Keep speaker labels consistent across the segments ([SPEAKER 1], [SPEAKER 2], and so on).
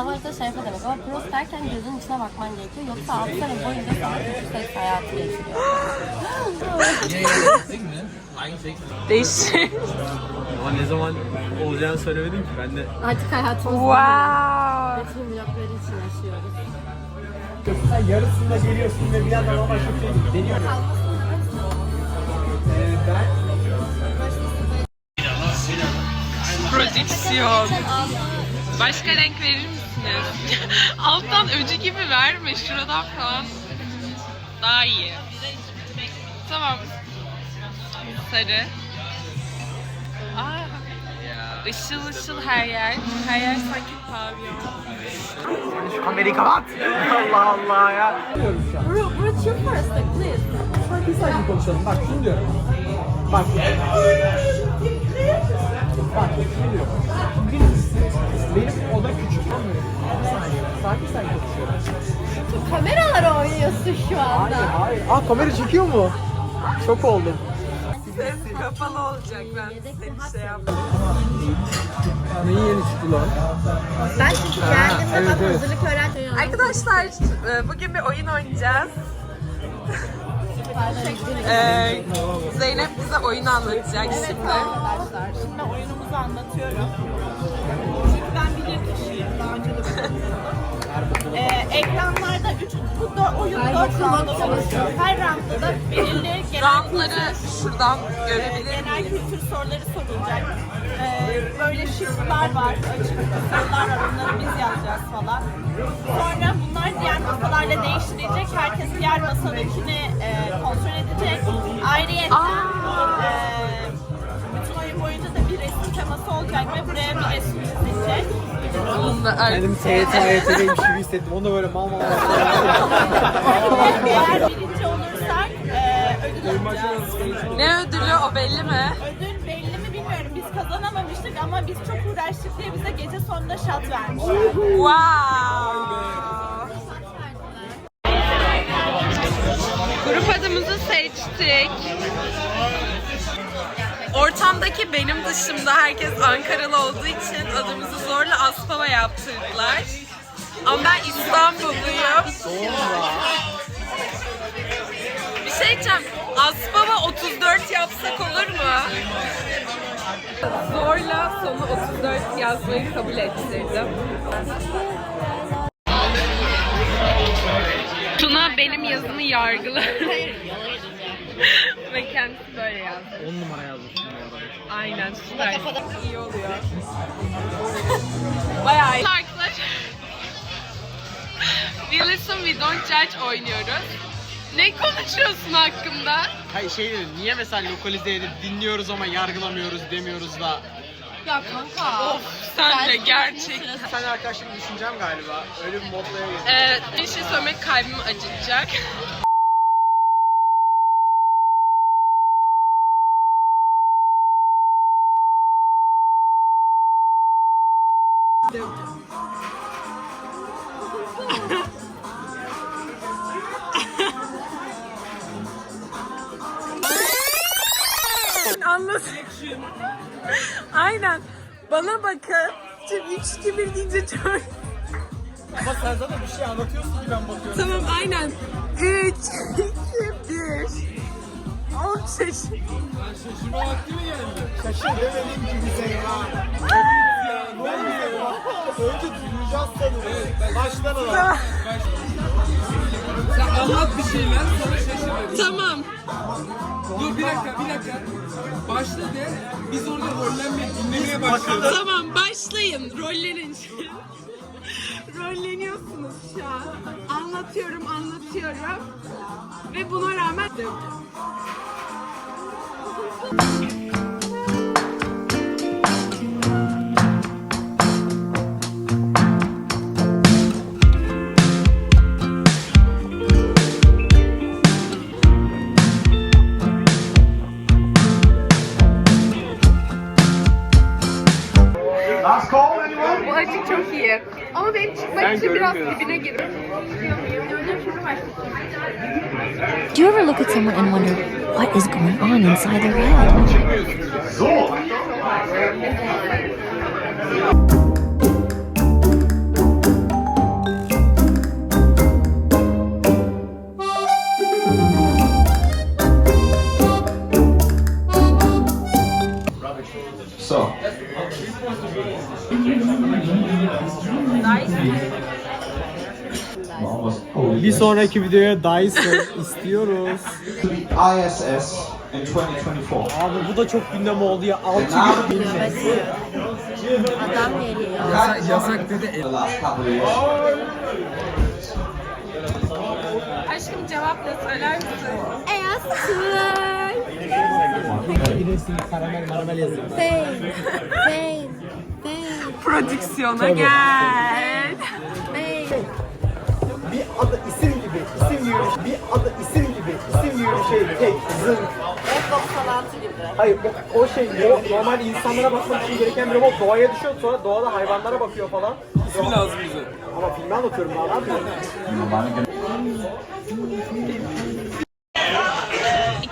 [SPEAKER 1] Prost Almanca şerefe demek ama Prost derken gözünün içine bakman gerekiyor. Yoksa 6 sene boyunca sana kötü seks hayatı geçiriyor.
[SPEAKER 2] Değişik.
[SPEAKER 3] Ama ne zaman olacağını söylemedin ki ben de.
[SPEAKER 1] Artık hayatımız
[SPEAKER 2] wow.
[SPEAKER 1] Bütün blokları için yaşıyoruz.
[SPEAKER 4] Sen yarısında geliyorsun ve bir yandan ama çok şey deniyorum. Ee, ben
[SPEAKER 2] Prodüksiyon. Başka renk verir misiniz? Alttan öcü gibi verme. Şuradan falan. Daha iyi. Tamam. Sarı. Aa. Işıl ışıl her yer. Her yer sanki pavyon.
[SPEAKER 4] şu kamerayı kapat. Allah Allah ya.
[SPEAKER 1] Bro, bro chill for a sec please.
[SPEAKER 4] Sakin sakin konuşalım. Bak şunu diyorum. Bak. Bak şunu diyorum.
[SPEAKER 1] Kameralara oynuyorsun şu anda.
[SPEAKER 4] Hayır hayır. Aa kamera çekiyor mu? Çok oldum.
[SPEAKER 2] Ses kapalı olacak ben size şey yaptım.
[SPEAKER 4] Neyi yeni çıktı lan?
[SPEAKER 1] Ben çünkü geldiğimde
[SPEAKER 4] evet,
[SPEAKER 1] bak
[SPEAKER 4] evet.
[SPEAKER 1] hazırlık öğrenci.
[SPEAKER 2] Arkadaşlar e, bugün bir oyun oynayacağız. Ee, Zeynep bize oyun anlatacak şimdi.
[SPEAKER 5] Arkadaşlar şimdi oyunumuzu anlatıyorum. Ekranlarda 3 bu da oyun 4 roundda oluşuyor. Her roundda da belirli genel
[SPEAKER 2] Roundları şuradan görebilir
[SPEAKER 5] genel kültür soruları sorulacak. Ee, böyle şıklar var, açık sorular var, onları biz yazacağız falan. Sonra bunlar diğer masalarla değiştirilecek. Herkes diğer masadakini e, kontrol edecek. Ayrıyeten e,
[SPEAKER 2] Bunu da
[SPEAKER 4] Kendim TYT AYT'deymiş gibi hissettim. Onu da böyle mal mal
[SPEAKER 5] Eğer birinci olursak e, ödül alacağız.
[SPEAKER 2] Ne ödülü o belli mi?
[SPEAKER 5] Ödül belli mi bilmiyorum. Biz kazanamamıştık ama biz çok uğraştık diye bize gece sonunda şat vermişler.
[SPEAKER 2] Wow. Grup adımızı seçtik. Ortamdaki benim dışımda herkes Ankaralı olduğu için adımızı zorla Aspava yaptırdılar. Ama ben İstanbulluyum. Bir şey diyeceğim. Aspava 34 yapsak olur mu? Zorla sonu 34 yazmayı kabul ettirdim. Tuna benim yazımı yargılar. Ve kendisi böyle yazdı.
[SPEAKER 4] 10 numara bu arada.
[SPEAKER 2] Aynen süper. İyi oluyor. Bayağı iyi. Arkadaşlar. We listen we don't judge oynuyoruz. Ne konuşuyorsun hakkında?
[SPEAKER 6] Hayır şey dedim, niye mesela lokalize edip dinliyoruz ama yargılamıyoruz demiyoruz da.
[SPEAKER 1] Ya kanka.
[SPEAKER 2] Of sen de gerçekten.
[SPEAKER 6] Sen arkadaşlarımı düşüneceğim galiba. Öyle bir moddaya girdim.
[SPEAKER 2] Evet, bir şey söylemek kalbimi acıtacak. Aynen. Bana bakın. Şimdi 3 2 1 deyince çok
[SPEAKER 4] Ama sen zaten bir şey anlatıyorsun ki ben bakıyorum.
[SPEAKER 2] Tamam aynen. 3, 2, 1. 10 şaş.
[SPEAKER 4] Şaşırma vakti mi geldi? Şaşır demedim ki bize ya. Ben de ya. Önce duyacağız sanırım. Baştan alalım.
[SPEAKER 3] Anlat bir şeyler sonra şaşırırız.
[SPEAKER 2] Tamam.
[SPEAKER 3] Dur bir dakika bir dakika. Başla de biz orada rollenmeye dinlemeye başlıyoruz.
[SPEAKER 2] Tamam başlayın. Rollerin. Rolleniyorsunuz şu an. Anlatıyorum anlatıyorum. Ve buna rağmen...
[SPEAKER 7] look at someone and wonder what is going on inside their head?
[SPEAKER 4] Sonraki videoya Dyson istiyoruz.
[SPEAKER 8] ISS in 2024.
[SPEAKER 4] Abi bu da çok gündem oldu ya. 6 gün bilmez.
[SPEAKER 1] Adam geliyor.
[SPEAKER 3] Yasak, yasak dedi.
[SPEAKER 2] Aşkım cevap ne söyler misin?
[SPEAKER 4] Bilirsin karamel maramel yazıyor.
[SPEAKER 1] Fame. Fame. Fame.
[SPEAKER 2] Prodüksiyona gel.
[SPEAKER 1] Fame.
[SPEAKER 9] Bir adı isim gibi, isim gibi, bir adı isim gibi, isim gibi bir şey, tek, zınk.
[SPEAKER 5] Laptop sanatı gibi.
[SPEAKER 9] Hayır, o şey, o normal insanlara bakmak için gereken bir robot doğaya düşüyor, sonra doğada hayvanlara bakıyor falan.
[SPEAKER 3] İsmi lazım bize.
[SPEAKER 9] Ama filmi anlatıyorum daha ne yapayım?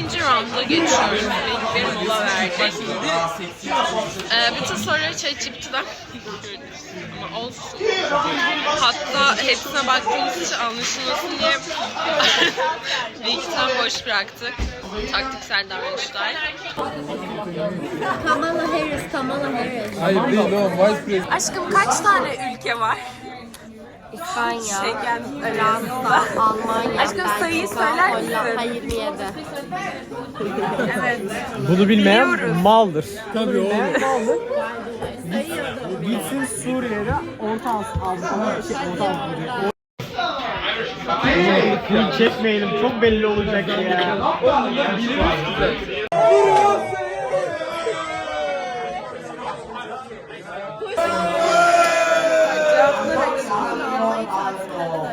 [SPEAKER 2] İkinci rounda geçiyoruz. Bir mola verdik. Ee, bütün soruları ChatGPT'den ama olsun. Hatta hepsine baktığımız için anlaşılmasın diye bir iki tane boş bıraktık. Taktiksel davranışlar.
[SPEAKER 1] Kamala Harris. Kamala Harris.
[SPEAKER 3] Hayır değil o. Vice President.
[SPEAKER 2] Aşkım kaç tane ülke var?
[SPEAKER 1] İspanya.
[SPEAKER 2] Schengen alanında.
[SPEAKER 1] Almanya.
[SPEAKER 2] Aşkım sayıyı söyler misin?
[SPEAKER 1] Hollanda 27.
[SPEAKER 2] Evet.
[SPEAKER 4] Bunu bilmeyen
[SPEAKER 2] Biliyoruz.
[SPEAKER 4] maldır.
[SPEAKER 3] Tabii oğlum.
[SPEAKER 4] maldır. Gitsin Suriye'de Orta Asya'da şey Orta Asya'da. Full çekmeyelim çok belli olacak ya.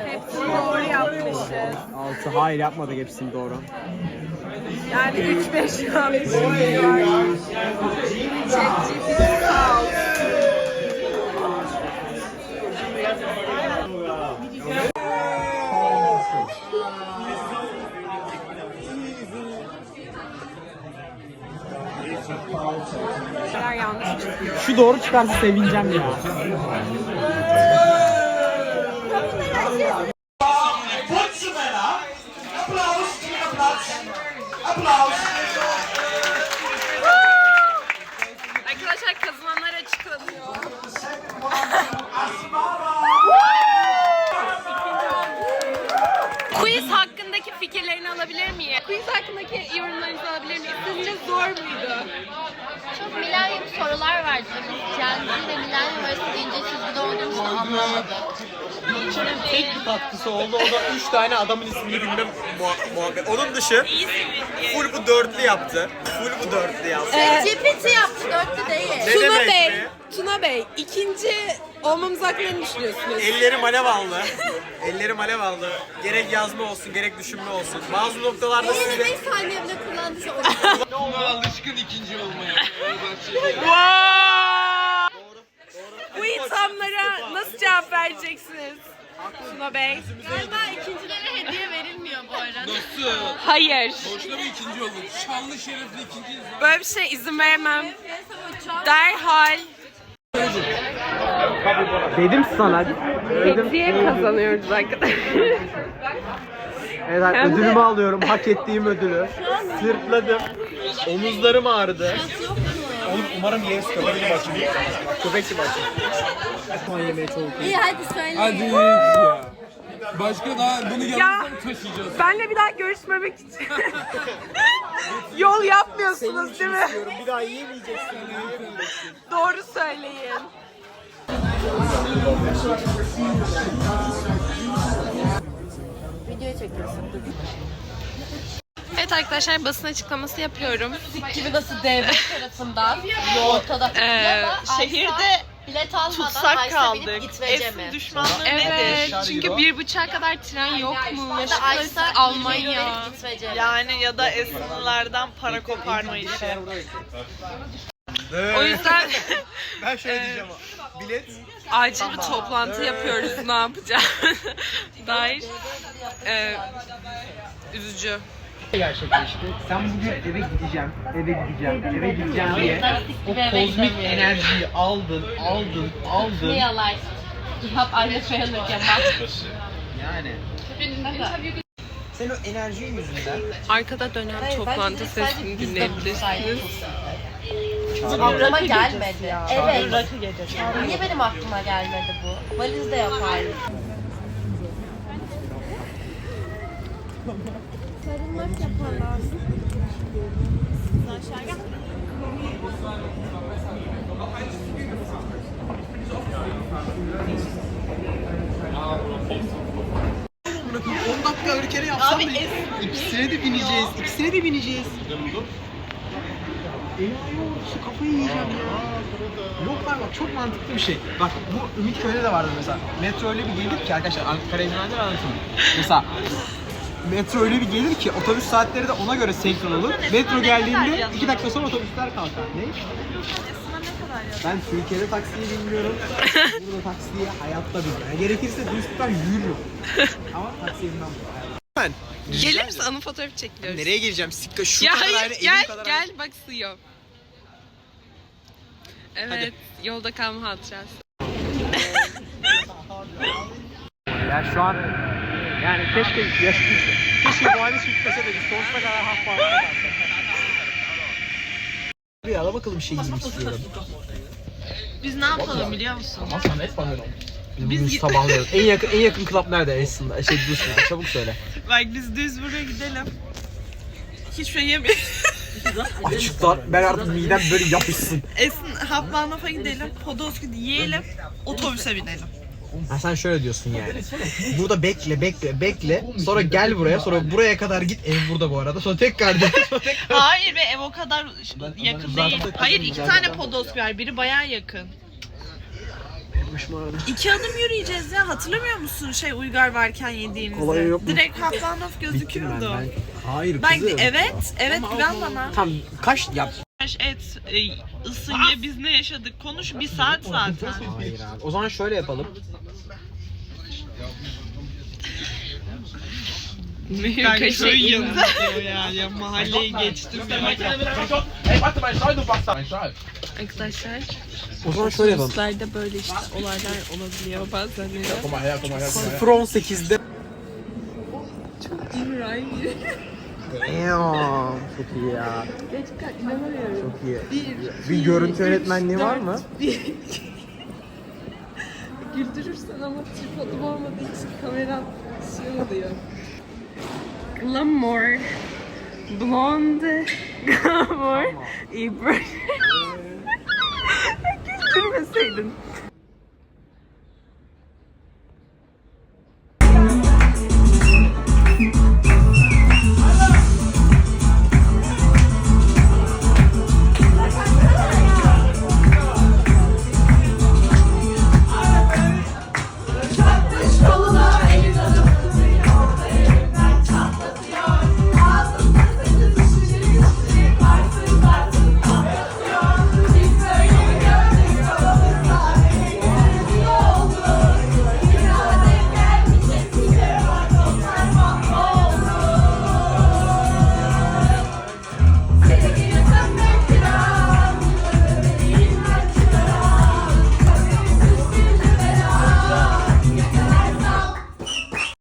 [SPEAKER 2] Hepsini doğru yapmışız.
[SPEAKER 4] Altı hayır yapmadık hepsini doğru.
[SPEAKER 2] Yani 3-5 yanlış var. ChatGPT sağ.
[SPEAKER 4] Şu doğru çıkarsa sevineceğim ya.
[SPEAKER 2] Quiz hakkındaki fikirlerini alabilir miyim? Quiz hakkındaki yorumlarınızı alabilir miyim? Sizce zor muydu?
[SPEAKER 1] Çok milenyum sorular vardı. Biz Gen Z ve milenyum arasında ince çizgide olduğum için anlamadık.
[SPEAKER 4] Tek bir katkısı oldu. O da 3 tane adamın ismini bilme muha- muhabbet. Onun dışı full bu dörtlü yaptı. Full bu dörtlü yaptı.
[SPEAKER 1] GPT yaptı, dörtlü değil.
[SPEAKER 4] Ne
[SPEAKER 2] Tuna
[SPEAKER 4] demek
[SPEAKER 2] Bey,
[SPEAKER 4] be?
[SPEAKER 2] Tuna Bey, ikinci olmamız hakkında ne düşünüyorsunuz?
[SPEAKER 4] Ellerim alev aldı. Ellerim alev aldı. Gerek yazma olsun, gerek düşünme olsun. Bazı noktalarda
[SPEAKER 1] Yine
[SPEAKER 4] size...
[SPEAKER 1] 5 saniyemde kullandıysa o
[SPEAKER 3] Alışkın ikinci olmaya.
[SPEAKER 2] Bu ithamlara nasıl cevap vereceksiniz? Tuna Bey.
[SPEAKER 1] Galiba ikincilere hediye verilmiyor bu arada.
[SPEAKER 3] Nasıl?
[SPEAKER 2] Hayır.
[SPEAKER 3] Boşuna mı ikinci oldun? Şanlı şerefli ikinciyiz.
[SPEAKER 2] Böyle bir şey izin veremem. Derhal
[SPEAKER 4] Dedim sana.
[SPEAKER 2] hediye kazanıyoruz arkadaşlar.
[SPEAKER 4] Evet,
[SPEAKER 2] de-
[SPEAKER 4] ödülümü alıyorum. Hak ettiğim ödülü. Sırtladım. Omuzlarım ağrıdı. Oğlum umarım yes köpek gibi açayım. Köpek gibi açayım. Son yemeği çok iyi.
[SPEAKER 1] İyi hadi söyle.
[SPEAKER 3] Hadi ya. Başka daha bunu yanımıza mı taşıyacağız?
[SPEAKER 2] Benle bir daha görüşmemek için yol yapmıyorsunuz değil mi?
[SPEAKER 4] Bir daha yiyemeyeceksin.
[SPEAKER 2] Doğru söyleyin.
[SPEAKER 1] Video çekiyorsun.
[SPEAKER 2] Evet arkadaşlar basın açıklaması yapıyorum.
[SPEAKER 1] Gibi nasıl devlet tarafından ortada.
[SPEAKER 2] Ee, şehirde
[SPEAKER 1] bilet almadan
[SPEAKER 2] Tutsak kaldık.
[SPEAKER 1] mi?
[SPEAKER 2] düşmanlığı Evet çünkü bir buçuğa kadar tren yokmuş.
[SPEAKER 1] Ya da Aysa
[SPEAKER 2] Almanya. Yani ya da esnaflardan para koparma işi. O yüzden
[SPEAKER 4] Ben şöyle diyeceğim. Bilet
[SPEAKER 2] acil bir toplantı yapıyoruz ne yapacağız dair. Ee, üzücü.
[SPEAKER 4] gerçekleşti. Sen bugün eve gideceğim, eve gideceğim, eve gideceğim diye o kozmik enerjiyi aldın, aldın, aldın.
[SPEAKER 1] Realize. Ich hab eine Fehler gemacht.
[SPEAKER 4] Yani. Sen o enerjinin yüzünden
[SPEAKER 2] Arkada dönen toplantı sesini dinleyebilirsiniz.
[SPEAKER 1] Aklıma gelmedi. Evet.
[SPEAKER 5] Rakı gecesi.
[SPEAKER 1] Niye benim aklıma gelmedi bu? Valizde yapardım. Sarılmak yaparlar.
[SPEAKER 4] Bırakın 10 dakika öyle kere yapsam da ikisine de bineceğiz. İkisine de bineceğiz. Eyvah şu kafayı yiyeceğim ya. Yok lan bak çok mantıklı bir şey. Bak bu Ümitköy'de de vardı mesela. Metro öyle bir gelir ki arkadaşlar Ankara'ya binenler anlatayım. Mesela metro öyle bir gelir ki otobüs saatleri de ona göre senkron olur. Metro geldiğinde 2 dakika sonra otobüsler kalkar. Ne? Ben Türkiye'de taksiyi bilmiyorum. Burada taksiye hayatta bilmiyorum. Yani gerekirse düzlükten yürürüm. Ama taksiye binmem. Ben
[SPEAKER 2] Gelir misin? Anı fotoğrafı çekiliyoruz.
[SPEAKER 4] Nereye geleceğim? Sikka şu
[SPEAKER 2] ya
[SPEAKER 4] kadar
[SPEAKER 2] hayır
[SPEAKER 4] ayrı,
[SPEAKER 2] gel
[SPEAKER 4] kadar
[SPEAKER 2] gel bak sığıyor. Evet yolda kalma hatırası.
[SPEAKER 4] Ya şu an yani keşke yaş keşke bu halde sürtmese de biz sonsuza kadar haf farklı Bir ala bakalım şey gibi istiyorum.
[SPEAKER 2] Biz ne yapalım biliyor musun?
[SPEAKER 4] Ama sana et bana Biz bugün sabahlıyoruz. en yakın en yakın club nerede aslında? Şey Düzburgaz. Çabuk söyle.
[SPEAKER 5] Bak biz düz buraya gidelim. Hiçbir şey yemeyiz.
[SPEAKER 4] Açıklar. Ben artık midem böyle yapışsın.
[SPEAKER 5] Esin Haplanof'a gidelim. Podolski yiyelim. Otobüse binelim.
[SPEAKER 4] Ha sen şöyle diyorsun yani. Burada bekle bekle bekle. Sonra gel buraya. Sonra buraya kadar git. Ev burada bu arada. Sonra tekrar. Sonra tekrar.
[SPEAKER 5] Hayır be ev o kadar yakın değil. Hayır iki tane Podolski var. Biri bayağı yakın. İki adım yürüyeceğiz ya. Hatırlamıyor musun şey Uygar varken yediğimizi?
[SPEAKER 4] Kolay yok mu?
[SPEAKER 5] Direkt Haplanov
[SPEAKER 4] Bittim ben.
[SPEAKER 5] gözüküyordu.
[SPEAKER 4] ben. Hayır
[SPEAKER 5] Ben,
[SPEAKER 4] kızım.
[SPEAKER 5] evet, evet güven bana.
[SPEAKER 4] Tam kaç yap.
[SPEAKER 5] Et, e, ısın ye biz ne yaşadık konuş bir saat zaten.
[SPEAKER 4] Hayır abi. O zaman şöyle yapalım.
[SPEAKER 5] Ben köy yanıyor ya, ya mahalleyi geçtim demek.
[SPEAKER 2] Arkadaşlar
[SPEAKER 4] O zaman şöyle yapalım.
[SPEAKER 2] otobüslerde böyle işte olaylar olabiliyor bazen.
[SPEAKER 4] 018'de Damn, çok iyi ya.
[SPEAKER 2] Gerçekten inanamıyorum.
[SPEAKER 4] Çok iyi. Bir görüntü yönetmenliği var mı?
[SPEAKER 2] Güldürürsen ama tripodum olmadığı için kameram şey oluyor. Glamour. Blonde. Glamour. Güldürmeseydin.